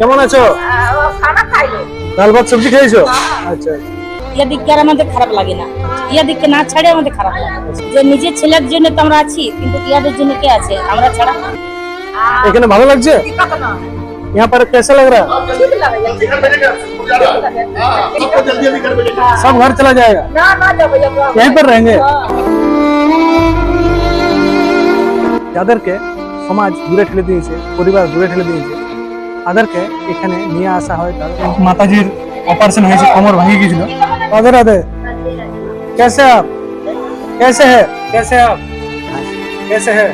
কেমন আছো খানা খাইলো ডাল ভাত সবজি খেয়েছো আচ্ছা ইয়া দিককে আর আমাদের খারাপ লাগে না ইয়া দিককে না ছাড়ে আমাদের খারাপ লাগে যে নিজের ছেলের জন্য তো আমরা আছি কিন্তু ইয়াদের জন্য কে আছে আমরা ছাড়া এখানে ভালো লাগছে दिक्कत ना यहाँ पर कैसा लग रहा है ठीक लगे सब घर चला जाएगा ना ना जब जब यहीं पर रहेंगे যাদেরকে সমাজ দূরে ঠেলে দিয়েছে পরিবার দূরে ঠেলে দিয়েছে তাদেরকে এখানে নিয়ে আসা হয় তাদের মাতাজির অপারেশন হয়েছে কোমর ভেঙে গিয়েছিল রাধে রাধে कैसे आप कैसे है कैसे आप कैसे है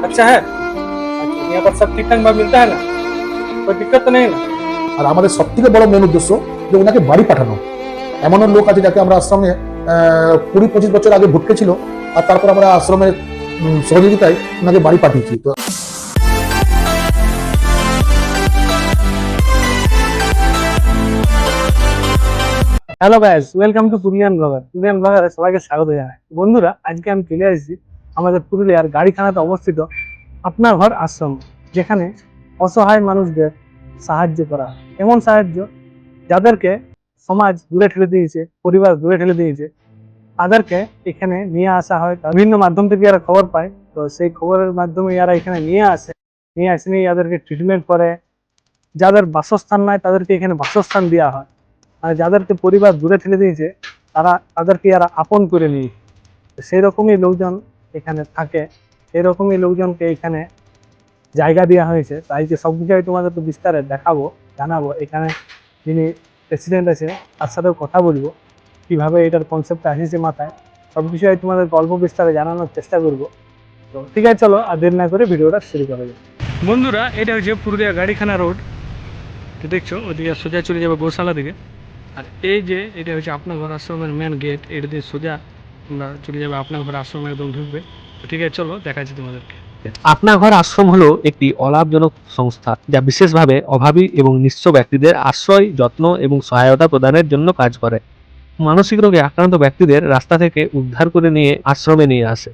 अच्छा है अच्छा यहाँ पर सब ठीक ठाक भाव मिलता है ना कोई दिक्कत तो नहीं ना আর আমাদের সব থেকে বড় মেন উদ্দেশ্য যে ওনাকে বাড়ি পাঠানো এমনও লোক আছে যাকে আমরা আশ্রমে আহ, কুড়ি পঁচিশ বছর আগে ভুটকে ছিল আর তারপর আমরা আশ্রমের উম, সহযোগিতায় ওনাকে বাড়ি পাঠিয়েছি তো hello guys welcome to Puriyan blogger Puriyan ব্লগারে সবাইকে স্বাগত জানাই। বন্ধুরা, আজকে আমি চলে আসছি আমাদের পুরুলিয়ার গাড়িখানাতে অবস্থিত আপনার ঘর আশ্রম, যেখানে অসহায় মানুষদের সাহায্য করা। এমন সাহায্য? যাদেরকে সমাজ দূরে ঠেলে দিয়েছে, পরিবার দূরে ঠেলে দিয়েছে, তাদেরকে এখানে নিয়ে আসা হয়। বিভিন্ন মাধ্যম থেকে এরা খবর পায়। তো সেই খবরের মাধ্যমে এরা এখানে নিয়ে আসে। নিয়ে আসে, নিয়ে এদেরকে ট্রিটমেন্ট করে। যাদের বাসস্থান নাই, তাদেরকে এখানে বাসস্থান দেওয়া হয়। আর যাদেরকে পরিবার দূরে ঠেলে দিয়েছে, তারা তাদেরকে আর আপন করে নিয়ে। সেই রকমই লোকজন এখানে থাকে, সেই রকমই লোকজনকে এখানে জায়গা দেওয়া হয়েছে। তাই যে সব আমি তোমাদের তো বিস্তারে দেখাবো, জানাব। এখানে যিনি প্রেসিডেন্ট আছে, তার সাথেও কথা বলব, কীভাবে এটার কনসেপ্টটা আসিছে মাথায়। সব আমি তোমাদের গল্প বিস্তারে জানানোর চেষ্টা করব। তো ঠিক আছে, চলো আর দেরি না করে ভিডিওটা শুরু করা যাক। বন্ধুরা, এটা হচ্ছে পুরুলিয়া গাড়িখানা রোড তো দেখছ? ওদিকে সোজা চলে যাবে গোশালা দিকে। আর এই যে এটা হচ্ছে আপনার ঘর আশ্রমের মেন গেট এটা দিয়ে সোজা আমরা চলে যাবে আপনার ঘর আশ্রমে একদম ঢুকবে। ঠিক আছে চলো দেখা যাচ্ছে তোমাদেরকে। আপনার ঘর আশ্রম হলো একটি অলাভজনক সংস্থা যা বিশেষভাবে অভাবী এবং নিঃস্ব ব্যক্তিদের আশ্রয় যত্ন এবং সহায়তা প্রদানের জন্য কাজ করে। মানসিক রোগে আক্রান্ত ব্যক্তিদের রাস্তা থেকে উদ্ধার করে নিয়ে আশ্রমে নিয়ে আসে।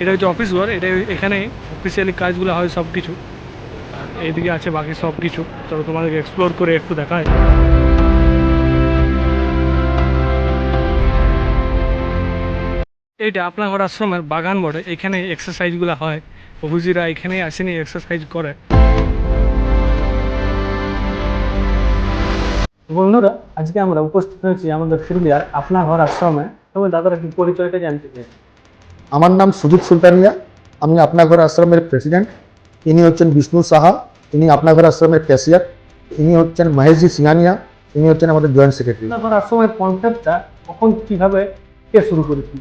এটা হচ্ছে অফিস ঘর এটা এখানে অফিসিয়ালি কাজগুলো হয় সব কিছু এইদিকে আছে বাকি সব কিছু চলো তোমাদেরকে এক্সপ্লোর করে একটু দেখায় এইটা আপনার ঘর আশ্রমের বাগান বটে এখানে এক্সারসাইজগুলো হয়। অভিজিরা এখানেই আসেনি এক্সারসাইজ করে। বন্ধুরা আজকে আমরা উপস্থিত হয়েছি আমাদের পুরুলিয়ার আপনার ঘর আশ্রমে। তবে দাদার একটু পরিচয়টা জানতে চাই। আমার নাম সুজিত সুলতানিয়া আমি আপনার ঘর আশ্রমের প্রেসিডেন্ট ইনি হচ্ছেন বিষ্ণু সাহা। ইনি আপনার ঘর আশ্রমের ক্যাশিয়ার ইনি হচ্ছেন মহেশজি সিংহানিয়া ইনি হচ্ছেন আমাদের জয়েন্ট সেক্রেটারি আপনার আশ্রমের কনসেপ্টটা কখন কীভাবে কে শুরু করেছিল?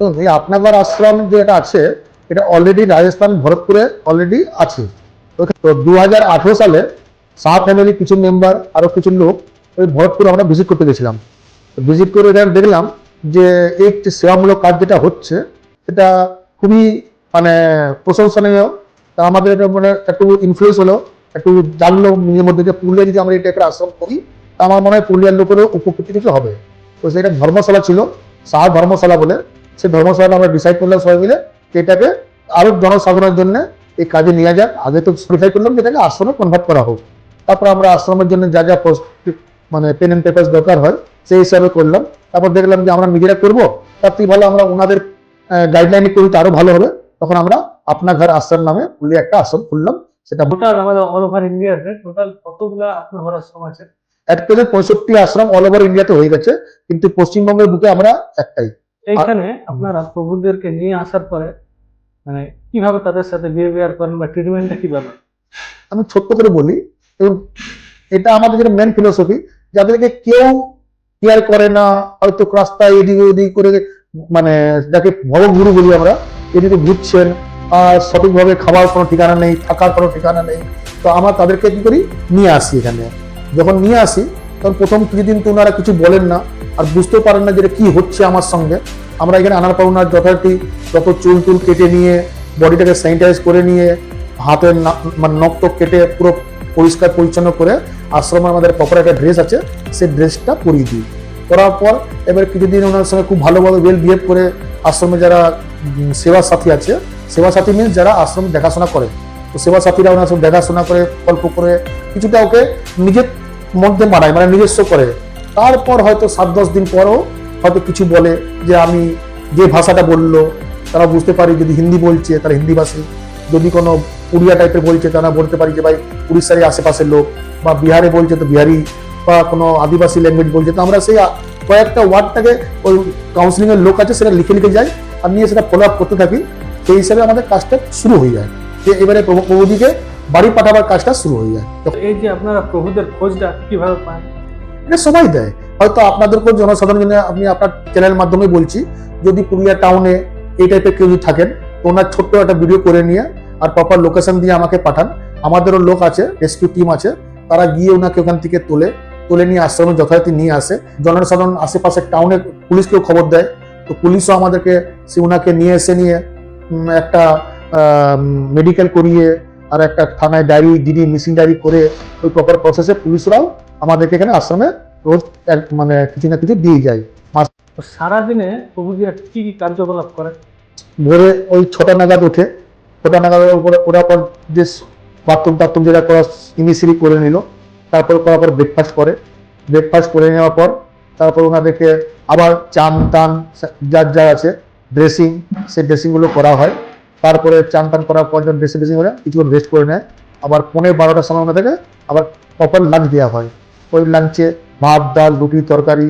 তো এই আপনার আশ্রম যে এটা আছে, এটা অলরেডি রাজস্থান, ভরতপুরে অলরেডি আছে। তো দুহাজার আঠারো সালে সাহা ফ্যামিলি কিছু মেম্বার আরও কিছু লোক ওই ভরতপুর আমরা ভিজিট করতে গেছিলাম। ভিজিট করে এখানে দেখলাম যে এই সেবামূলক কাজ যেটা হচ্ছে, এটা খুবই মানে প্রশংসনীয়। তা আমাদের এটা মানে একটু ইনফ্লুয়েন্স হলো, একটু জানলো নিজের মধ্যে যে পুরুলিয়া যদি আমরা এটা একটা আশ্রম করি, তা আমার মনে হয় পুরুলিয়ার লোকেরও উপকৃত কিছু হবে। তো সেটা ধর্মশালা ছিল সাহা ধর্মশালা বলে সেই ধর্মশালা আমরা ডিসাইড করলাম সবাই মিলে এটাকে আরও জনসাধারণের জন্য এই কাজে নিয়ে যাক। আগে তো ডিসাইড করলাম যে এটাকে আশ্রমে কনভার্ট করা হোক। তারপর আমরা আশ্রমের জন্য যা যা মানে পেন এন্ড পেপার দরকার হয় সেই হিসাবে করলাম। তারপর দেখলাম যে আমরা নিজেরা করব তার থেকে ভালো আমরা ওনাদের গাইডলাইনে করি তো আরও ভালো হবে। তখন আমরা আপনার ঘর আশ্রম নামে খুলে একটা আশ্রম খুললাম। সেটা টোটাল আমাদের অল ওভার ইন্ডিয়াতে টোটাল কতগুলা আপনার ঘর আশ্রম আছে? এক প্রেজেন্ট পঁয়ষট্টি আশ্রম অল ওভার ইন্ডিয়াতে হয়ে গেছে। কিন্তু পশ্চিমবঙ্গের বুকে আমরা একটাই। এইখানে আপনারা প্রভুদেরকে নিয়ে আসার পরে মানে কীভাবে তাদের সাথে বিহেভিয়ার করেন বা ট্রিটমেন্টটা কীভাবে? আমি ছোট্ট করে বলি এবং এটা আমাদের যেটা মেন ফিলোসফি যাদেরকে কেউ কেয়ার করে না হয়তো রাস্তায় এদিকে ওদিক করে মানে যাকে ভবগুরু বলি আমরা এদিকে ঘুরছেন আর সঠিকভাবে খাবার কোনো ঠিকানা নেই থাকার কোনো ঠিকানা নেই তো আমরা তাদেরকে কি করি? নিয়ে আসি এখানে। যখন নিয়ে আসি তখন প্রথম কিছুদিন তো ওনারা কিছু বলেন না আর বুঝতেও পারেন না যে এটা কি হচ্ছে আমার সঙ্গে। আমরা এখানে আনার পর ওনার যথারীতি যত চুল টুল কেটে নিয়ে, বডিটাকে স্যানিটাইজ করে নিয়ে, হাতের মানে নখ কেটে পুরো পরিষ্কার পরিচ্ছন্ন করে আশ্রমে আমাদের প্রপার একটা ড্রেস আছে, সেই ড্রেসটা পরিয়ে দিই। করার পর এবার কিছুদিন ওনার সঙ্গে খুব ভালোভাবে ওয়েল বিহেভ করে আশ্রমে যারা সেবা সাথী আছে, সেবা সাথী মিনস যারা আশ্রম দেখাশোনা করে। তো সেবা সাথীরা ওনার সব দেখাশোনা করে, গল্প করে, কিছুটা ওকে নিজের মধ্যে মানায় মানে নিজস্ব করে। তারপর হয়তো সাত, দশ দিন পরও হয়তো কিছু বলে যে আমি যে ভাষাটা বলল, তারা বুঝতে পারি যদি হিন্দি বলছে, তারা হিন্দিভাষী যদি কোনো উড়িয়া টাইপের বলছে, তারা বলতে পারি যে ভাই উড়িষ্যারই আশেপাশের লোক বা বিহারে বলছে তো বিহারি বা কোনো আদিবাসী ল্যাঙ্গুয়েজ বলছে। তো আমরা সেই কয়েকটা ওয়ার্ডটাকে ওই কাউন্সিলিংয়ের লোক আছে, সেটা লিখে লিখে যাই আর নিয়ে সেটা ফলো আপ করতে থাকি। সেই হিসাবে আমাদের কাজটা শুরু হয়ে যায়। যে এবারে প্রভু প্রভুজিকে বাড়ি পাঠাবার কাজটা শুরু হয়ে যায়। এই যে আপনারা প্রভুদের খোঁজটা কীভাবে পান? এটা সবাই দেয়। হয়তো আপনাদেরকেও জনসাধারণ আপনি আপনার চ্যানেলের মাধ্যমে বলছি, যদি পুরুলিয়া টাউনে এই টাইপের কেউ যদি থাকেন, তো ওনার ছোট্ট একটা ভিডিও করে নিয়ে আর প্রপার লোকেশন দিয়ে আমাকে পাঠান। আমাদেরও লোক আছে রেস্কিউ টিম আছে, তারা গিয়ে ওনাকে ওখান থেকে তোলে, তুলে নিয়ে আশ্রমে যথারীতি নিয়ে আসে। জনসাধারণ আশেপাশে টাউনে পুলিশকেও খবর দেয়। তো পুলিশও আমাদেরকে সে ওনাকে নিয়ে এসে নিয়ে একটা মেডিকেল করিয়ে আর একটা থানায় ডায়েরি ডিডি মিসিং ডায়েরি করে ওই প্রপার প্রসেসে পুলিশরাও আমাদেরকে এখানে আশ্রমে রোজ এক- মানে কিছু না কিছু দিয়ে যায়। তো সারাদিনে প্রভুজিরা কি কি কার্যকলাপ করে? ভোরে ওই ছটা নাগাদ উঠে ছটা নাগাদের উপরে ওরা পর যে বাথরুম টাথরুম যেটা করা ইনিশিয়ালি করে নিল তারপর করার পর ব্রেকফাস্ট করে। ব্রেকফাস্ট করে নেওয়ার পর তারপর ওনাদেরকে আবার চান টান যার যা আছে ড্রেসিং সেই ড্রেসিংগুলো করা হয়। তারপরে চান টান করার পর যখন ড্রেসিং ড্রেসিং করে কিছুক্ষণ রেস্ট করে নেয়। আবার পনেরো বারোটার সময় ওনাদেরকে আবার প্রপার লাঞ্চ দেওয়া হয়। ওই লাঞ্চে ভাত, ডাল, রুটি, তরকারি,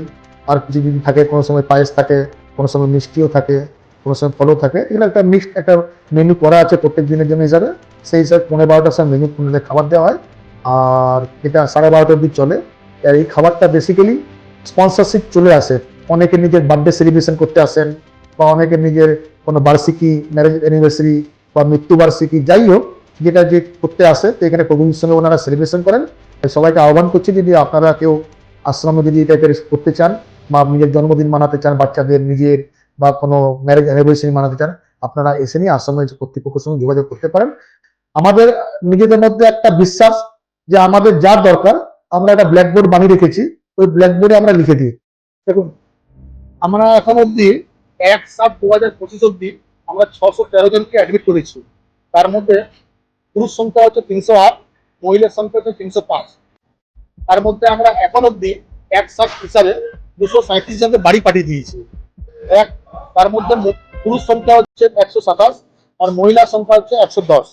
আর কিছু যদি থাকে, কোনো সময় পায়েস থাকে, কোনো সময় মিষ্টিও থাকে, কোনো সময় ফলও থাকে, এগুলো একটা মিক্সড একটা মেনু করা আছে প্রত্যেক দিনের জন্য হিসাবে। সেই হিসাবে পনেরো বারোটার সময় মেনু খাবার দেওয়া হয়। আর এটা সাড়ে বারোটা অবধি চলে। আর এই খাবারটা বেসিক্যালি স্পন্সরশিপ চলে আসে। অনেকে নিজের বার্থডে সেলিব্রেশন করতে আসেন, বা অনেকে নিজের কোনো বার্ষিকী ম্যারেজ অ্যানিভার্সারি বা মৃত্যুবার্ষিকী, যাই হোক, যেটা যে করতে আসে, তো এখানে প্রভুর সঙ্গে ওনারা সেলিব্রেশন করেন। সবাইকে আহ্বান করছি যদি আপনারা কেউ আশ্রমে যদি এই টাইপের করতে চান বা নিজের জন্মদিন মানাতে চান, বাচ্চাদের নিজের বা কোনো ম্যারেজ অ্যানিভার্সারি মানাতে চান, আপনারা এসে নিয়ে আশ্রমের কর্তৃপক্ষের সঙ্গে যোগাযোগ করতে পারেন। আমাদের নিজেদের মধ্যে একটা বিশ্বাস যে আমাদের যা দরকার, আমরা একটা ব্ল্যাকবোর্ড বানিয়ে রেখেছি, ওই ব্ল্যাকবোর্ডে আমরা লিখে দিই। দেখুন, আমরা এখন অব্দি এক সাত দু হাজার পঁচিশ অব্দি আমরা ছশো তেরো জনকে অ্যাডমিট করেছি। তার মধ্যে পুরুষ সংখ্যা হচ্ছে তিনশো আট মহিলার সংখ্যা হচ্ছে তিনশো পাঁচ। তার মধ্যে আমরা এখন অব্দি এক সাত হিসাবে দুশো সাঁত্রিশ জনকে বাড়ি পাঠিয়ে দিয়েছি। এক, তার মধ্যে পুরুষ সংখ্যা হচ্ছে একশো সাতাশ আর মহিলার সংখ্যা হচ্ছে একশো দশ।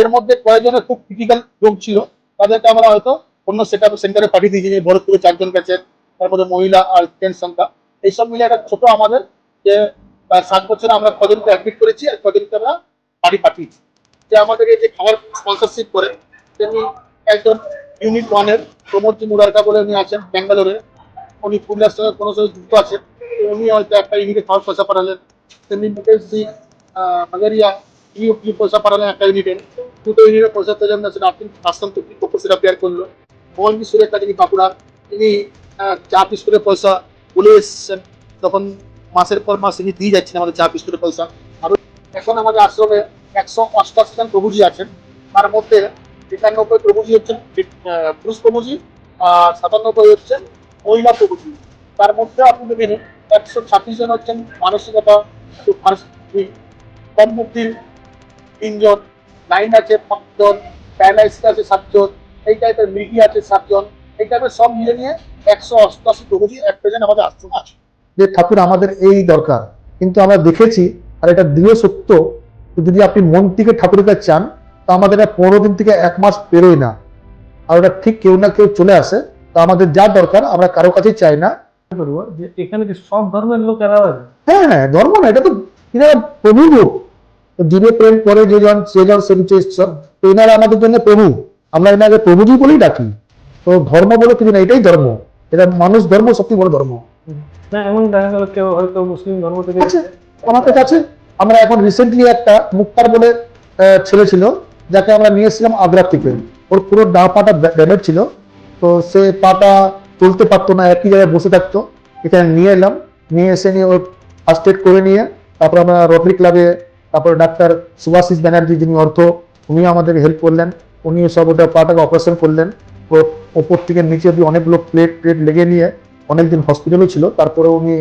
এর মধ্যে কয়েকজনের খুব ক্রিটিক্যাল রোগ ছিল। তাদেরকে আমরা হয়তো অন্য সেট সেন্টারে পাঠিয়ে দিয়েছি ভরতপুরে চারজন গেছে, তার মধ্যে মহিলা আর জেন্টস সংখ্যা। এইসব মিলে একটা ছোট আমাদের যে সাত বছরে আমরা কজনকে অ্যাডমিট করেছি আর কজনকে আমরা বাড়ি পাঠিয়েছি। যে আমাদের এই যে খাবার স্পন্সরশিপ করে তিনি একজন ইউনিট ওয়ানের প্রমোদ মুরারকা বলে উনি আছেন ব্যাঙ্গালোরে। উনি পুরুলিয়ার সঙ্গে কোনো সঙ্গে যুক্ত আছে তো উনি হয়তো একটা ইউনিটে খাবার পয়সা পাঠালেন। তেমনি মুকেশ জি মাগারিয়া ইউ পয়সা পাঠালেন একটা ইউনিটে। দুটো ইউনিটের পয়সা তো যেমন সেটা আপনি কর্তৃপক্ষ সেটা পেয়ার করল। মোহন কিশোরের কাছে বাঁকুড়া তিনি চা বিস্কুটের পয়সা বলে এসছেন। তখন মাসের পর মাস তিনি দিয়ে যাচ্ছেন আমাদের চা বিস্কুটের পয়সা। আর এখন আমাদের আশ্রমে একশো অষ্টাশি জন প্রভুজি আছেন। তার মধ্যে একানব্বই প্রভুজি হচ্ছেন পুরুষ প্রভুজি আর সাতানব্বই হচ্ছেন মহিলা প্রভুজি তার মধ্যে আপনি দেখেন, একশো ছাব্বিশ জন হচ্ছেন মানসিকতা কম বুদ্ধির তিনজন, লাইন আছে পাঁচজন, প্যারালাইসিস আছে সাতজন, এই টাইপের মৃগী আছে সাতজন, এই টাইপের সব মিলে নিয়ে একশো অষ্টআশি প্রভুজি এক প্রেজেন্ট আমাদের আশ্রম আছে যে ঠাকুর আমাদের এই দরকার। কিন্তু আমরা দেখেছি, আর এটা দৃঢ় সত্য যদি আপনি মন থেকে ঠাকুরের কাছে চান তো আমাদের এটা পনেরো দিন থেকে এক মাস পেরোয় না। আর ওটা ঠিক কেউ না কেউ চলে আসে। তা আমাদের যা দরকার আমরা কারও কাছে চাই না। যে এখানে কি সব ধর্মের লোক হ্যাঁ হ্যাঁ ধর্ম না এটা তো এনারা প্রভু লোক। প্রেম করে যে জন সে জন সে তো এনারা আমাদের জন্য প্রভু। আমরা এনাকে প্রভুজি বলেই ডাকি। তো ধর্ম বলে কিছু না এটাই ধর্ম। এটা মানুষ ধর্ম সবচেয়ে বড় ধর্ম। না এমন দেখা গেল কেউ হয়তো মুসলিম ধর্ম থেকে আমাদের কাছে আমরা এখন রিসেন্টলি একটা মুক্তার বলে আহ, ছেলে ছিল। যাকে আমরা নিয়ে এসেছিলাম আগ্রা থেকে। ওর পুরো ডা পাটা ড্যামেজ ছিল। তো সে পাটা তুলতে পারতো না, একই জায়গায় বসে থাকতো। এখানে নিয়ে এলাম। নিয়ে এসে নিয়ে ওর ফার্স্ট এড করে নিয়ে তারপর আমরা রোটারি ক্লাবে তারপর ডাক্তার সুভাশিস ব্যানার্জি যিনি অর্থ উনি আমাদের হেল্প করলেন। উনি সব ওটা পাটাকে অপারেশন করলেন। ওপর থেকে নিচে অব্দি অনেকগুলো প্লেট প্লেট লেগে নিয়ে অনেকদিন হসপিটালও ছিল। তারপরে উনি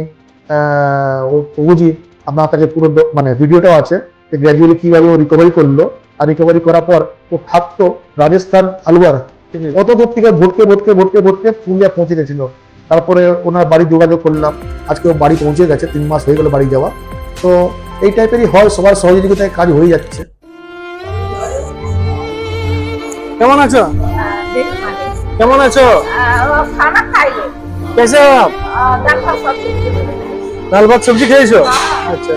ও প্রভুজি, আপনার কাছে পুরো মানে ভিডিওটাও আছে। গ্র্যাজুয়ালি কীভাবে ও রিকভারি করল। রিকভারি করার পর ও থাকতো রাজস্থান আলওয়ার অত দূর থেকে ভোটকে ভটকে ভটকে ভটকে পুরুলিয়া পৌঁছে গেছিল। তারপরে ওনার বাড়ি যোগাযোগ করলাম। আজকে বাড়ি পৌঁছে গেছে তিন মাস হয়ে গেল বাড়ি যাওয়া। তো এই টাইপেরই হয় সবার সহযোগিতায় কাজ হয়ে যাচ্ছে। কেমন আছো? কেমন আছো? ডাল ভাত সবজি খেয়েছো? আচ্ছা, আচ্ছা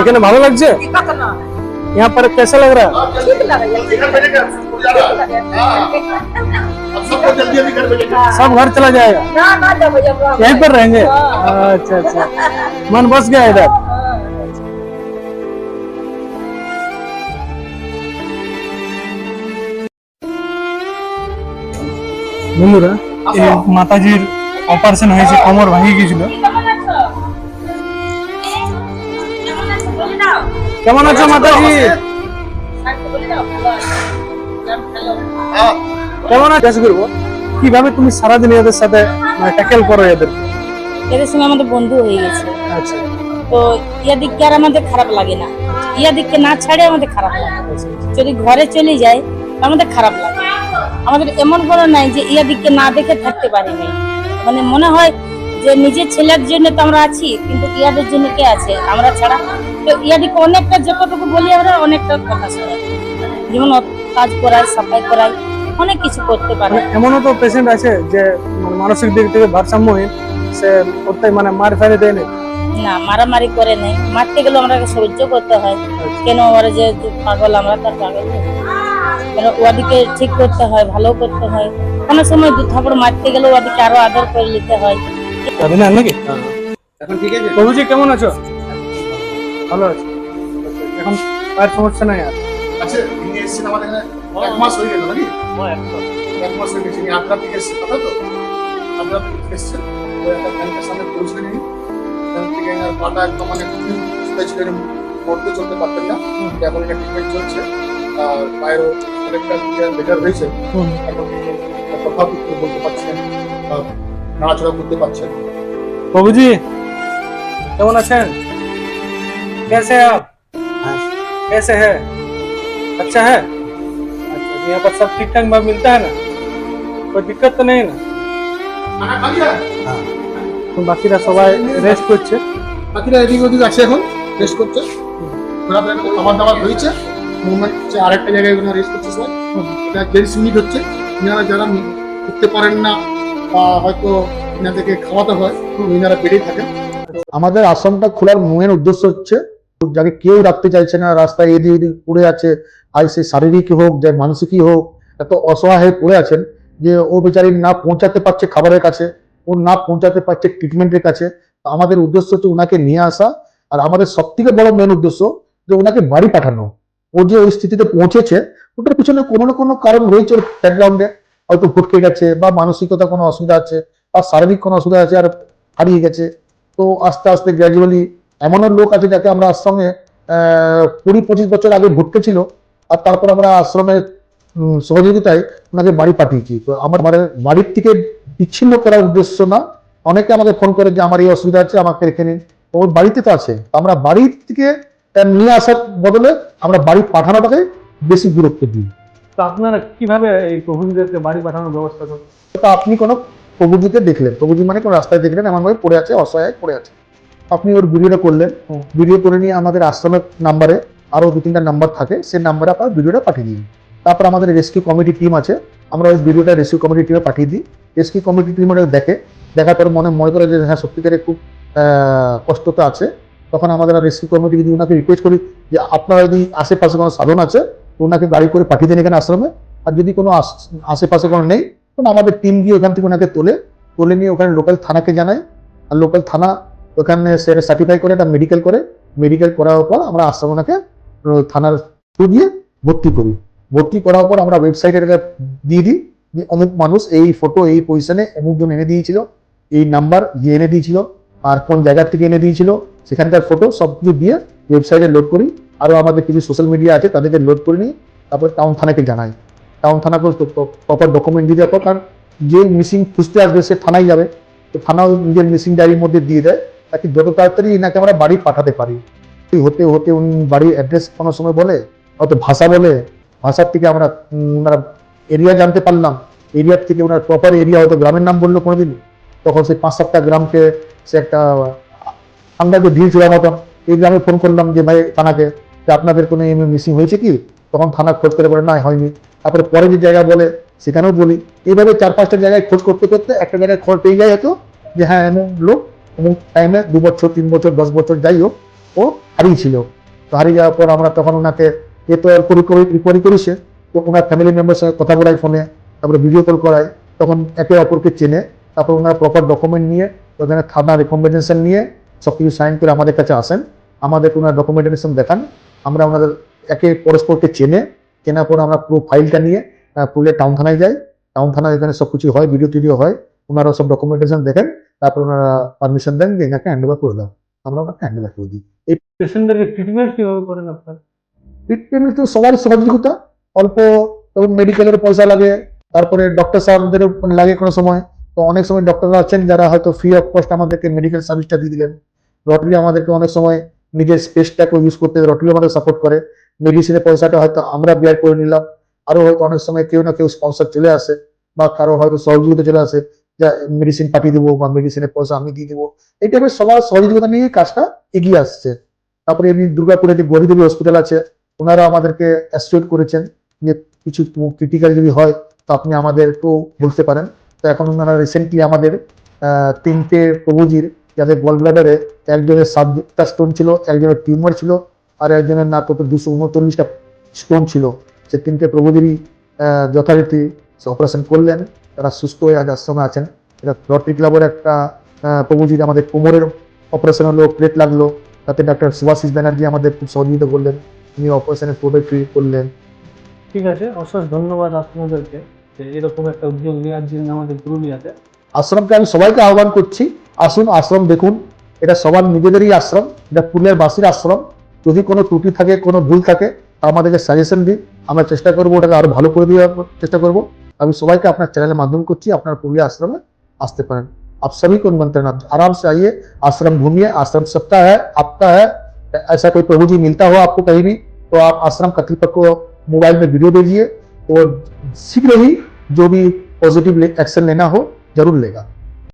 এখানে ভালো লাগছে? यहाँ पर कैसा लग रहा है ठीक लगे सब घर चला जाएगा ना ना जब जब यहीं पर रहेंगे अच्छा अच्छा मन बस गया इधर বন্ধুরা এই মাতাজির অপারেশন হয়েছে কোমর ভেঙে গিয়েছিল কেমন আছো মাতাজি কেমন আছো? করব। কীভাবে তুমি সারাদিন এদের সাথে মানে ট্যাকেল করো এদের? এদের সঙ্গে আমাদের বন্ধু হয়ে গেছে। আচ্ছা। তো ইয়াদিককে আর আমাদের খারাপ লাগে না। ইয়াদিককে না ছাড়ে আমাদের খারাপ লাগে। যদি ঘরে চলে যায় আমাদের খারাপ লাগে। আমাদের এমন কোনো নাই যে ইয়াদিককে না দেখে থাকতে পারি নাই। মানে মনে হয় যে নিজের ছেলের জন্য তো আমরা আছি কিন্তু ইয়াদের জন্য কে আছে? আমরা ছাড়া তো ইয়াদিকে অনেকটা যতটুকু বলি আমরা অনেকটা কথা শোনাই যেমন কাজ করায় সাফাই করায় অনেক কিছু করতে পারে। মানে এমনও তো পেশেন্ট আছে যে মানে মানসিক দিক থেকে ভারসাম্যহীন সে করতে মানে মার ফেলে দেয় না না মারামারি করে নেই। মারতে গেলে আমরা সহ্য করতে হয়। কেন ওরা যে পাগল আমরা তার পাগল। কেন ওদিকে ঠিক করতে হয় ভালো করতে হয়। কোনো সময় দু থাপড় মারতে গেলে ওদিকে আরও আদর করে নিতে হয়। না নাকি? এখন ঠিক আছে? প্রভুজি কেমন আছো? ভালো আছো। এখন পায়ের সমস্যা নাই আর। আচ্ছা ইনি এসেছেন আমাদের এখানে। এক মাস হয়ে গেল নাকি? এক মাস। হয়ে গেছে। আপনার থেকে এসেছে কথা তো? আপনার থেকে এসেছে ব্যাংকের সামনে পৌঁছে নিই ব্যাংক থেকে এনার পাটা একদম মানে এরকম পড়তে চলতে পারতেন না। এখন এটা ট্রিটমেন্ট চলছে। আর পায়েরও অনেকটা বেটার হয়েছে। এখন কথা বলতে পারছেন নাড়াচড়া করতে পারছেন প্রভুজি কেমন আছেন कैसे हैं आप कैसे है अच्छा है अच्छा यहाँ पर सब ठीक ठाक भाव मिलता है ना कोई दिक्कत तो नहीं ना খানা খালি আর তো বাকিরা সবাই রেস্ট করছে বাকিরা এদিক ওদিক আছে এখন রেস্ট করছে ঘোরাফেরা করে খাবার দাবার হয়েছে মুভমেন্ট হচ্ছে আরেকটা জায়গায় ওখানে রেস্ট করছে সবাই এটা জেন্টস ইউনিট হচ্ছে ইনারা যারা উঠতে পারেন না বা হয়তো ইনাদেরকে খাওয়াতে হয় বেড়েই আমাদের আশ্রমটা খোলার মেন উদ্দেশ্য হচ্ছে, যাকে কেউ রাখতে চাইছে না, রাস্তায় এদিক ওদিক পড়ে আছে, আর সে শারীরিক হোক, যে মানসিকই হোক, এত অসহায় হয়ে পড়ে আছেন যে ও বেচারি না পৌঁছাতে পারছে খাবারের কাছে, ও না পৌঁছাতে পারছে ট্রিটমেন্টের কাছে। আমাদের উদ্দেশ্য হচ্ছে ওনাকে নিয়ে আসা, আর আমাদের সব থেকে বড় মেন উদ্দেশ্য যে ওনাকে বাড়ি পাঠানো। ও যে ওই স্থিতিতে পৌঁছেছে, ওটার পিছনে কোনো না কোনো কারণ রয়েছে ওর ব্যাকগ্রাউন্ডে হয়তো ভটকে গেছে বা মানসিকতা কোনো অসুবিধা আছে বা শারীরিক কোনো অসুবিধা আছে আর হারিয়ে গেছে। তো আস্তে আস্তে গ্র্যাজুয়ালি এমনও লোক আছে যাকে আমরা আশ্রমে কুড়ি পঁচিশ বছর আগে ভুটকে ছিল আর তারপর আমরা আশ্রমের সহযোগিতায় ওনাকে বাড়ি পাঠিয়েছি। তো আমার মানে বাড়ির থেকে বিচ্ছিন্ন করার উদ্দেশ্য না। অনেকে আমাকে ফোন করে যে আমার এই অসুবিধা আছে, আমাকে রেখে নিন ওর বাড়িতে তো আছে। আমরা বাড়ির থেকে নিয়ে আসার বদলে আমরা বাড়ি পাঠানোটাকে বেশি গুরুত্ব দিই। তো আপনারা কীভাবে এই প্রভুজিদেরকে বাড়ি পাঠানোর ব্যবস্থা করেন তো আপনি কোনো প্রভুজিকে দেখলেন। প্রভুজি মানে কোনো রাস্তায় দেখলেন এমনভাবে পড়ে আছে অসহায় পড়ে আছে। আপনি ওর ভিডিওটা করলেন। ভিডিও করে নিয়ে আমাদের আশ্রমের নাম্বারে আরও দু তিনটা নাম্বার থাকে সেই নাম্বারে আপনার ভিডিওটা পাঠিয়ে দিন। তারপর আমাদের রেস্কিউ কমিটি টিম আছে আমরা ওই ভিডিওটা রেস্কিউ কমিটি টিমে পাঠিয়ে দিই। রেস্কিউ কমিটি টিম ওটা দেখে দেখার পর মনে মনে করে যে হ্যাঁ সত্যিকারে খুব কষ্টতে আছে। তখন আমাদের রেস্কিউ কমিটি যদি ওনাকে রিকোয়েস্ট করি যে আপনারা যদি আশেপাশে কোনো সাধন আছে ওনাকে গাড়ি করে পাঠিয়ে দেন এখানে আশ্রমে। আর যদি কোনো আশ- আশেপাশে কোনো নেই, তখন আমাদের টিম গিয়ে ওখান থেকে ওনাকে তোলে। তুলে নিয়ে ওখানে লোকাল থানাকে জানায়। আর লোকাল থানা ওখানে সেটা সার্টিফাই করে, একটা মেডিকেল করে। মেডিকেল করার পর আমরা আশ্রম ওনাকে থানার থ্রু দিয়ে ভর্তি করি। ভর্তি করার পর আমরা ওয়েবসাইটে দিয়ে দিই যে অমুক মানুষ এই ফটো এই পজিশনে অমুক জন এনে দিয়েছিল, এই নাম্বার গিয়ে এনে দিয়েছিল, আর কোন জায়গার থেকে এনে দিয়েছিল, সেখানকার ফটো সব কিছু দিয়ে ওয়েবসাইটে লোড করি। আরও আমাদের কিছু সোশ্যাল মিডিয়া আছে, তাদেরকে লোড করে নিই তারপর টাউন থানাকে জানাই। টাউন থানাকে প্রপার ডকুমেন্ট দিয়ে দেওয়ার পর কারণ যে মিসিং খুঁজতে আসবে সে থানায় যাবে। তো থানাও নিজের মিসিং ডায়েরির মধ্যে দিয়ে দেয়, তাকে যত তাড়াতাড়ি এনাকে আমরা বাড়ি পাঠাতে পারি। হতে হতে উনি বাড়ির অ্যাড্রেস কোনো সময় বলে হয়তো ভাষা বলে, ভাষার থেকে আমরা ওনারা এরিয়া জানতে পারলাম। এরিয়ার থেকে ওনার প্রপার এরিয়া হয়তো গ্রামের নাম বলল কোনোদিন। তখন সেই পাঁচ সাতটা গ্রামকে সে একটা আমরা যে ঢিল ছিল মতন। এই গ্রামে ফোন করলাম যে, ভাই, থানাকে। যে আপনাদের কোনো এমনি মিসিং হয়েছে কি? তখন থানা খোঁজ করে বলে, না, হয়নি। তারপরে পরে যে জায়গা বলে, সেখানেও বলি। এইভাবে চার পাঁচটা জায়গায় খোঁজ করতে করতে একটা জায়গায় খবর পেয়ে যায় হয়তো যে হ্যাঁ এমন লোক অমুক টাইমে দু বছর, তিন বছর, দশ বছর যাই হোক, ও হারিয়েছিল। তো হারিয়ে যাওয়ার পর আমরা তখন ওনাকে এ তো রিকভারি করেছে তো ওনার ফ্যামিলি মেম্বার সঙ্গে কথা বলাই ফোনে তারপরে ভিডিও কল করায় তখন একে অপরকে চেনে। তারপর ওনারা প্রপার ডকুমেন্ট নিয়ে, ওখানে থানা রেকমেন্ডেশন নিয়ে সব কিছু সাইন করে আমাদের কাছে আসেন। আমাদের ওনার ডকুমেন্টেশন দেখান। আমরা ওনাদের একে পরস্পরকে চেনে চেনার পর আমরা পুরো ফাইলটা নিয়ে পুরুলিয়া টাউন থানায় যাই। টাউন থানায় এখানে সব কিছু হয় ভিডিও টিডিও হয়। ওনারা সব ডকুমেন্টেশন দেখেন তারপর ওনারা পারমিশন দেন যে এনাকে হ্যান্ড ওভার করে দাও। আমরা ওনাকে হ্যান্ড ওভার করে দিই। এই পেশেন্টদেরকে ট্রিটমেন্ট কীভাবে করেন আপনার? ট্রিটমেন্ট তো সবার সহযোগিতা। অল্প তখন মেডিকেলের পয়সা লাগে তারপরে ডক্টর সাহেবদের লাগে কোনো সময়। তো অনেক সময় ডক্টররা আছেন যারা হয়তো ফ্রি অফ কস্ট আমাদেরকে মেডিকেল সার্ভিসটা দিয়ে দিলেন। রটারি আমাদেরকে অনেক সময় নিজের স্পেসটাকে ইউজ করতে রটারি আমাদের সাপোর্ট করে। মেডিসিনের পয়সাটা হয়তো আমরা বিয়ার করে নিলাম। আরও হয়তো অনেক সময় কেউ না কেউ স্পন্সর চলে আসে বা কারও হয়তো সহযোগিতা চলে আসে, যা মেডিসিন পাঠিয়ে দেবো বা মেডিসিনের পয়সা আমি দিয়ে দেবো। এই টাইপের সবার সহযোগিতা নিয়ে কাজটা এগিয়ে আসছে। তারপরে এমনি দুর্গাপুরে যে গরিদেবী হসপিটাল আছে ওনারা আমাদেরকে অ্যাসিওর করেছেন যে কিছু ক্রিটিক্যাল যদি হয়, তো আপনি আমাদেরকেও বলতে পারেন। তো এখন ওনারা রিসেন্টলি আমাদের তিনটে প্রভুজির যাদের গল ব্লাডারে একজনের সাবজেক্টটা স্টোন ছিল, একজনের টিউমার ছিল আর একজনের না কত, দুশো উনচল্লিশটা স্টোন ছিল। সে তিনটে প্রভুদেরই যথারীতি অপারেশন করলেন। তারা সুস্থ হয়ে আজ আশ্রমে আছেন। এটা রটারি ক্লাবের একটা প্রভুজির আমাদের কোমরের অপারেশন হলো প্লেট লাগল, তাতে ডাক্তার সুভাশিস ব্যানার্জি আমাদের খুব সহযোগিতা করলেন। তিনি অপারেশনের পুরোটা ফ্রি করলেন। ঠিক আছে, অশেষ ধন্যবাদ আপনাদেরকে যে এরকম একটা উদ্যোগ নেওয়ার জন্য আমাদের পুরুলিয়াতে। আশ্রমকে আমি সবাইকে আহ্বান করছি আসুন আশ্রম দেখুন এটা সবার নিজেদেরই আশ্রম এটা পুরুলিয়ার বাসীর আশ্রম যদি কোনো ত্রুটি থাকে কোনো ভুল থাকে তা আমাদেরকে সাজেশন দিন আমরা চেষ্টা করবো ওটাকে আরো ভালো করে দেওয়ার চেষ্টা করব আমি সবাইকে আপনার চ্যানেলের মাধ্যমে করছি আপনার পুরুলিয়া আশ্রমে আসতে পারেন आप सभी को निमंत्रण आप आराम से आइए आश्रम घूमिए आश्रम सबका है आपका है ऐसा कोई प्रभु जी मिलता हो आपको कहीं भी तो आप आश्रम कतिपय को मोबाइल में वीडियो भेजिए और शीघ्र ही जो भी पॉजिटिव एक्शन लेना हो ज़रूर लेगा।